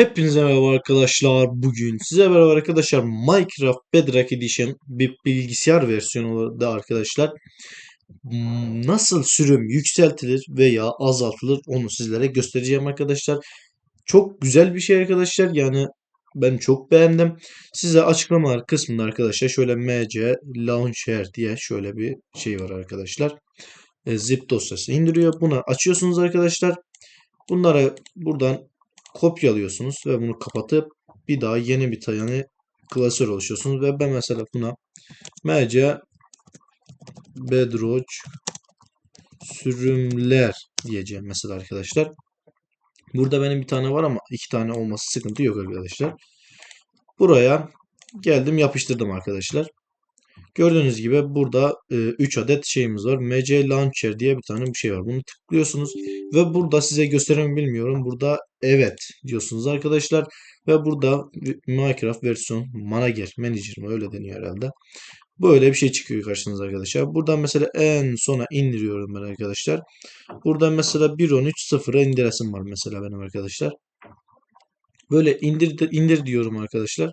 Hepinize merhaba arkadaşlar. Bugün size beraber arkadaşlar Minecraft Bedrock Edition bir bilgisayar versiyonu da arkadaşlar hmm, nasıl sürüm yükseltilir veya azaltılır onu sizlere göstereceğim arkadaşlar. Çok güzel bir şey arkadaşlar. Yani ben çok beğendim. Size açıklamalar kısmında arkadaşlar şöyle MC Launcher diye şöyle bir şey var arkadaşlar. E, zip dosyası indiriyor. Bunu açıyorsunuz arkadaşlar. Bunları buradan kopyalıyorsunuz ve bunu kapatıp bir daha yeni bir tane klasör oluşuyorsunuz ve ben mesela buna MC Bedrock sürümler diyeceğim mesela arkadaşlar. Burada benim bir tane var ama iki tane olması sıkıntı yok arkadaşlar. Buraya geldim yapıştırdım arkadaşlar. Gördüğünüz gibi burada 3 e, adet şeyimiz var. MC Launcher diye bir tane bir şey var. Bunu tıklıyorsunuz ve burada size gösteremi bilmiyorum. Burada evet diyorsunuz arkadaşlar. Ve burada Minecraft versiyon Manager, Manager mı öyle deniyor herhalde. Böyle bir şey çıkıyor karşınıza arkadaşlar. Buradan mesela en sona indiriyorum ben arkadaşlar. Buradan mesela 1.13.0'a indiresim var mesela benim arkadaşlar. Böyle indir, indir diyorum arkadaşlar.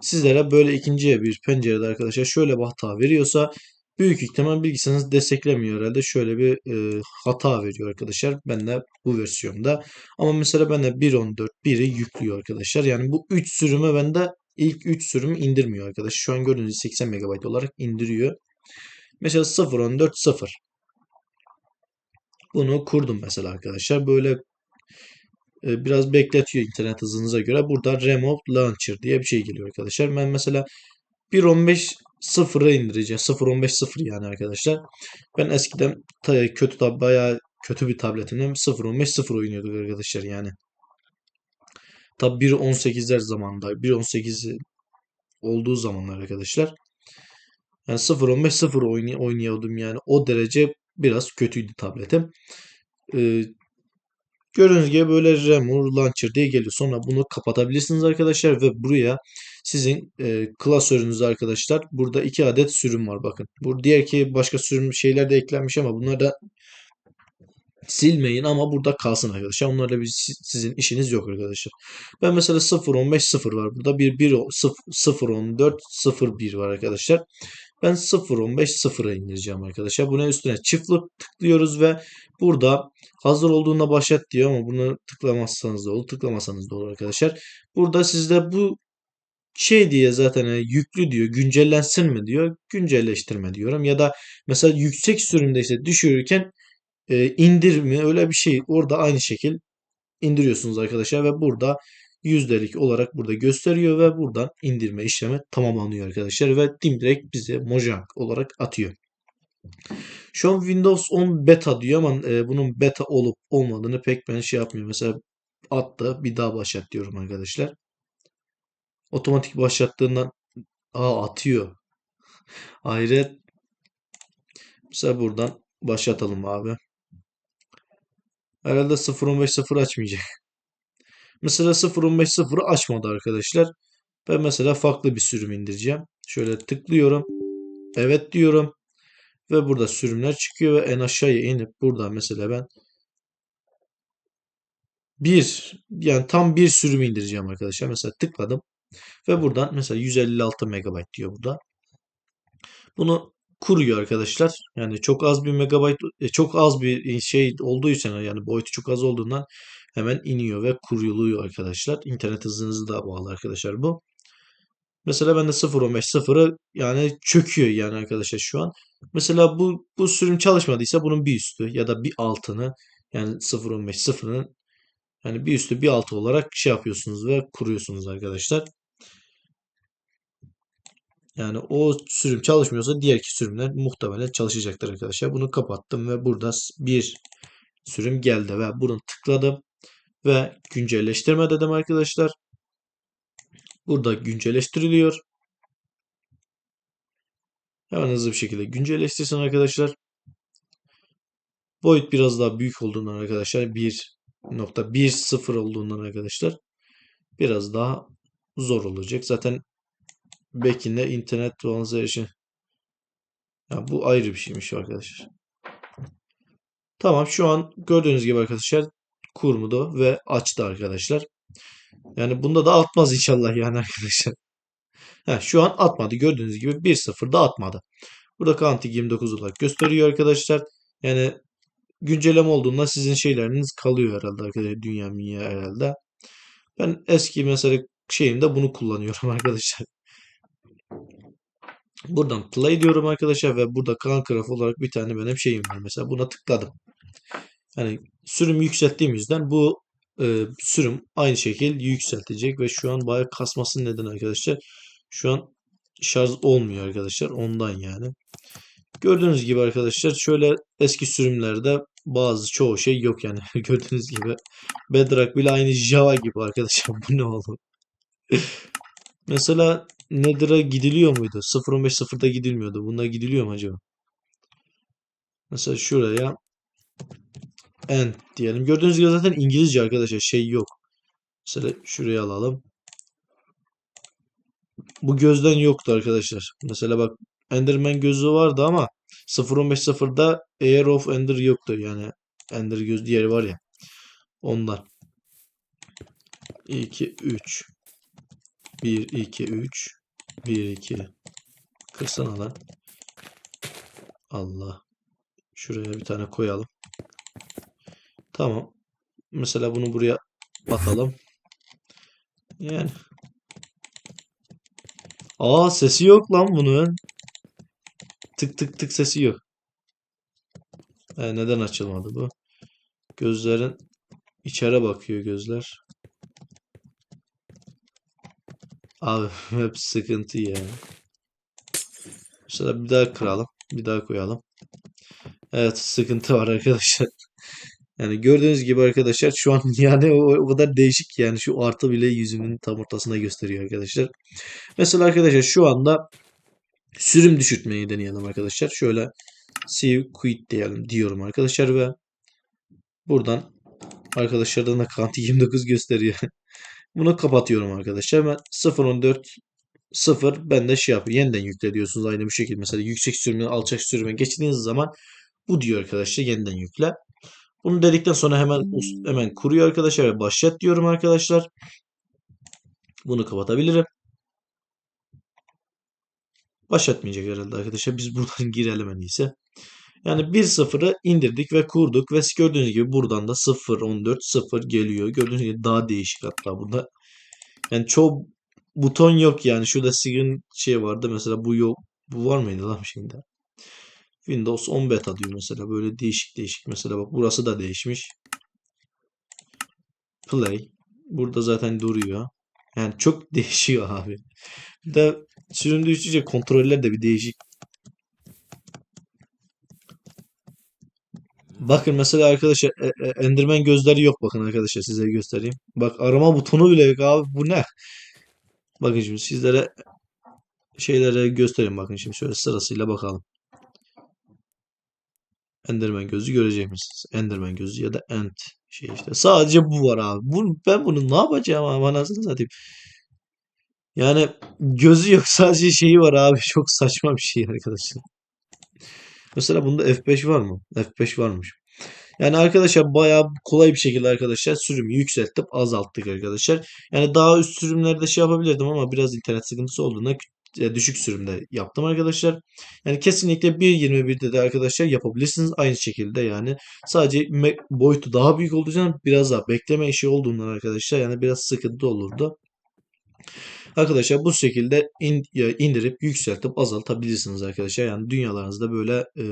Sizlere böyle ikinci bir pencerede arkadaşlar şöyle bir hata veriyorsa büyük ihtimal bilgisayarınız desteklemiyor herhalde. Şöyle bir e, hata veriyor arkadaşlar. Ben de bu versiyonda. Ama mesela ben de 1.14 1'i yüklüyor arkadaşlar. Yani bu 3 sürümü bende ilk 3 sürümü indirmiyor arkadaşlar. Şu an gördüğünüz 80 MB olarak indiriyor. Mesela 0.14 0. Bunu kurdum mesela arkadaşlar. Böyle biraz bekletiyor internet hızınıza göre. Burada Remote Launcher diye bir şey geliyor arkadaşlar. Ben mesela 1.15 sıfıra indireceğim. 0.15 sıfır yani arkadaşlar. Ben eskiden kötü tab bayağı kötü bir tabletimde 0.15 sıfır oynuyorduk arkadaşlar yani. Tabi 1.18'ler zamanında 1.18 olduğu zamanlar arkadaşlar. Yani 0.15 sıfır oynuyordum yani o derece biraz kötüydü tabletim. Ee, Gördüğünüz gibi böyle remove launcher diye geliyor. Sonra bunu kapatabilirsiniz arkadaşlar ve buraya sizin e, klasörünüz arkadaşlar burada iki adet sürüm var bakın. Bu diğer ki başka sürüm şeyler de eklenmiş ama bunlar da silmeyin ama burada kalsın arkadaşlar. Onlarla bir, sizin işiniz yok arkadaşlar. Ben mesela 0.15 0 var. Burada bir 1 0.14 0.1 var arkadaşlar. Ben 0.15 0'a indireceğim arkadaşlar. Buna üstüne çift tıklıyoruz ve burada hazır olduğunda başlat diyor ama bunu tıklamazsanız da olur, tıklamasanız da olur arkadaşlar. Burada sizde bu şey diye zaten e, yüklü diyor, güncellensin mi diyor, güncelleştirme diyorum. Ya da mesela yüksek sürümde işte düşürürken e, indirme öyle bir şey orada aynı şekil indiriyorsunuz arkadaşlar ve burada yüzdelik olarak burada gösteriyor ve buradan indirme işlemi tamamlanıyor arkadaşlar ve direkt bize Mojang olarak atıyor. Şu an Windows 10 beta diyor ama e, bunun beta olup olmadığını pek ben şey yapmıyorum. Mesela attı bir daha başlat diyorum arkadaşlar. Otomatik başlattığından aa atıyor. Hayret. Mesela buradan başlatalım abi. Herhalde 0.15.0 açmayacak. Mesela 0.15.0'ı açmadı arkadaşlar. Ben mesela farklı bir sürüm indireceğim. Şöyle tıklıyorum. Evet diyorum. Ve burada sürümler çıkıyor ve en aşağıya inip burada mesela ben bir yani tam bir sürüm indireceğim arkadaşlar. Mesela tıkladım. Ve buradan mesela 156 MB diyor burada. Bunu kuruyor arkadaşlar. Yani çok az bir megabayt e, çok az bir şey olduğu için yani boyutu çok az olduğundan hemen iniyor ve kuruluyor arkadaşlar. İnternet hızınızı da bağlı arkadaşlar bu. Mesela bende 0.15 sıfırı yani çöküyor yani arkadaşlar şu an. Mesela bu bu sürüm çalışmadıysa bunun bir üstü ya da bir altını yani 0.15 sıfırının yani bir üstü bir altı olarak şey yapıyorsunuz ve kuruyorsunuz arkadaşlar. Yani o sürüm çalışmıyorsa diğerki sürümler muhtemelen çalışacaktır arkadaşlar. Bunu kapattım ve burada bir sürüm geldi ve bunu tıkladım ve güncelleştirme dedim arkadaşlar. Burada güncelleştiriliyor. Hemen hızlı bir şekilde güncelleştirsin arkadaşlar. Boyut biraz daha büyük olduğundan arkadaşlar 1.10 olduğundan arkadaşlar biraz daha zor olacak. Zaten Back'inde internet translation. Ya bu ayrı bir şeymiş arkadaşlar. Tamam şu an gördüğünüz gibi arkadaşlar kurmudu ve açtı arkadaşlar. Yani bunda da atmaz inşallah yani arkadaşlar. Heh, şu an atmadı. Gördüğünüz gibi 1-0 da atmadı. Burada Kantik 29 olarak gösteriyor arkadaşlar. Yani güncelleme olduğunda sizin şeyleriniz kalıyor herhalde arkadaşlar. Dünya dünya herhalde. Ben eski mesela şeyimde bunu kullanıyorum arkadaşlar. Buradan play diyorum arkadaşlar ve burada Kankraf olarak bir tane benim şeyim var. Mesela buna tıkladım. Yani sürüm yükselttiğim yüzden bu e, sürüm aynı şekilde yükseltecek ve şu an bayağı kasması neden arkadaşlar. Şu an şarj olmuyor arkadaşlar. Ondan yani. Gördüğünüz gibi arkadaşlar şöyle eski sürümlerde bazı çoğu şey yok yani. Gördüğünüz gibi Bedrock bile aynı Java gibi arkadaşlar. Bu ne oğlum? Mesela Nether'a gidiliyor muydu? 0.15.0'da gidilmiyordu. Bunda gidiliyor mu acaba? Mesela şuraya end diyelim. Gördüğünüz gibi zaten İngilizce arkadaşlar şey yok. Mesela şuraya alalım. Bu gözden yoktu arkadaşlar. Mesela bak Enderman gözü vardı ama 0.15.0'da Air of Ender yoktu. Yani Ender göz diğeri var ya. Ondan. 2 3 1 2 3 1 2 Kırsana lan. Allah. Şuraya bir tane koyalım. Tamam. Mesela bunu buraya atalım. Yani. Aa sesi yok lan bunun. Tık tık tık sesi yok. E, neden açılmadı bu? Gözlerin içeri bakıyor gözler. Abi hep sıkıntı ya. Mesela bir daha kıralım. Bir daha koyalım. Evet sıkıntı var arkadaşlar. Yani gördüğünüz gibi arkadaşlar şu an yani o, o kadar değişik yani şu artı bile yüzünün tam ortasına gösteriyor arkadaşlar. Mesela arkadaşlar şu anda sürüm düşürtmeyi deneyelim arkadaşlar. Şöyle save quit diyelim diyorum arkadaşlar ve buradan arkadaşlardan da Kanti 29 gösteriyor. Bunu kapatıyorum arkadaşlar. Ben 0.14 0 ben de şey yapıyor. Yeniden yükle diyorsunuz aynı bu şekilde. Mesela yüksek sürümden alçak sürüme geçtiğiniz zaman bu diyor arkadaşlar yeniden yükle. Bunu dedikten sonra hemen hemen kuruyor arkadaşlar ve başlat diyorum arkadaşlar. Bunu kapatabilirim. Başlatmayacak herhalde arkadaşlar. Biz buradan girelim en iyisi. Yani 1.0'ı indirdik ve kurduk ve gördüğünüz gibi buradan da 0.14 0 geliyor. Gördüğünüz gibi daha değişik hatta burada. Yani çoğu buton yok yani. Şurada sigin şey vardı mesela bu yok. Bu var mıydı lan şimdi? Windows 10 beta diyor mesela. Böyle değişik değişik. Mesela bak burası da değişmiş. Play. Burada zaten duruyor. Yani çok değişiyor abi. Bir de sürüm düştükçe kontroller de bir değişik. Bakın mesela arkadaşlar e, e, Enderman gözleri yok bakın arkadaşlar size göstereyim. Bak arama butonu bile yok abi bu ne? Bakın şimdi sizlere şeylere göstereyim bakın şimdi şöyle sırasıyla bakalım. Enderman gözü görecek misiniz? Enderman gözü ya da End şey işte. Sadece bu var abi. Bu, ben bunu ne yapacağım abi anasını satayım. Yani gözü yok sadece şeyi var abi. Çok saçma bir şey arkadaşlar. Mesela bunda F5 var mı? F5 varmış. Yani arkadaşlar bayağı kolay bir şekilde arkadaşlar sürümü yükseltip azalttık arkadaşlar. Yani daha üst sürümlerde şey yapabilirdim ama biraz internet sıkıntısı olduğunda e, düşük sürümde yaptım arkadaşlar. Yani kesinlikle 1.21'de de arkadaşlar yapabilirsiniz aynı şekilde yani. Sadece boyutu daha büyük için biraz daha bekleme işi olduğundan arkadaşlar yani biraz sıkıntı olurdu. Arkadaşlar bu şekilde in, indirip yükseltip azaltabilirsiniz arkadaşlar. Yani dünyalarınızda böyle e,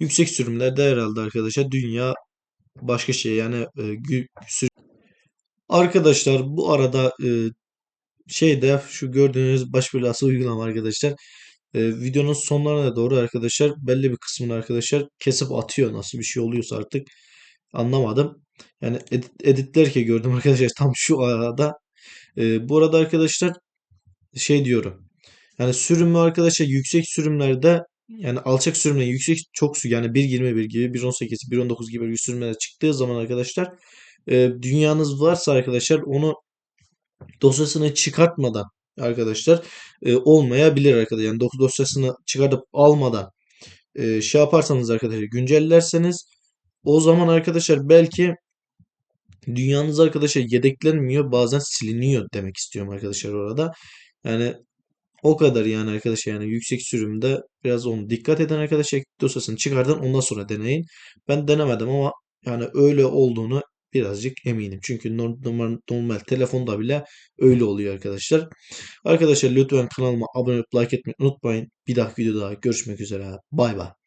yüksek sürümlerde herhalde arkadaşlar dünya başka şey yani e, Arkadaşlar bu arada e, şeyde şu gördüğünüz baş belası uygulama arkadaşlar. E, videonun sonlarına doğru arkadaşlar belli bir kısmını arkadaşlar kesip atıyor. Nasıl bir şey oluyorsa artık anlamadım. Yani edit, editlerken gördüm arkadaşlar tam şu arada. E, bu arada arkadaşlar şey diyorum. Yani sürümü arkadaşlar yüksek sürümlerde yani alçak sürümle yüksek çok su yani 1.21 gibi 1.18 1.19 gibi bir sürümlere çıktığı zaman arkadaşlar e, dünyanız varsa arkadaşlar onu dosyasını çıkartmadan arkadaşlar e, olmayabilir arkadaşlar. Yani dosyasını çıkartıp almadan e, şey yaparsanız arkadaşlar güncellerseniz o zaman arkadaşlar belki Dünyanız arkadaşlar yedeklenmiyor bazen siliniyor demek istiyorum arkadaşlar orada. Yani o kadar yani arkadaşlar yani yüksek sürümde biraz onu dikkat edin arkadaşlar dosyasını çıkartın ondan sonra deneyin. Ben denemedim ama yani öyle olduğunu birazcık eminim. Çünkü normal, normal telefonda bile öyle oluyor arkadaşlar. Arkadaşlar lütfen kanalıma abone olup like etmeyi unutmayın. Bir dahaki videoda görüşmek üzere. Bay bay.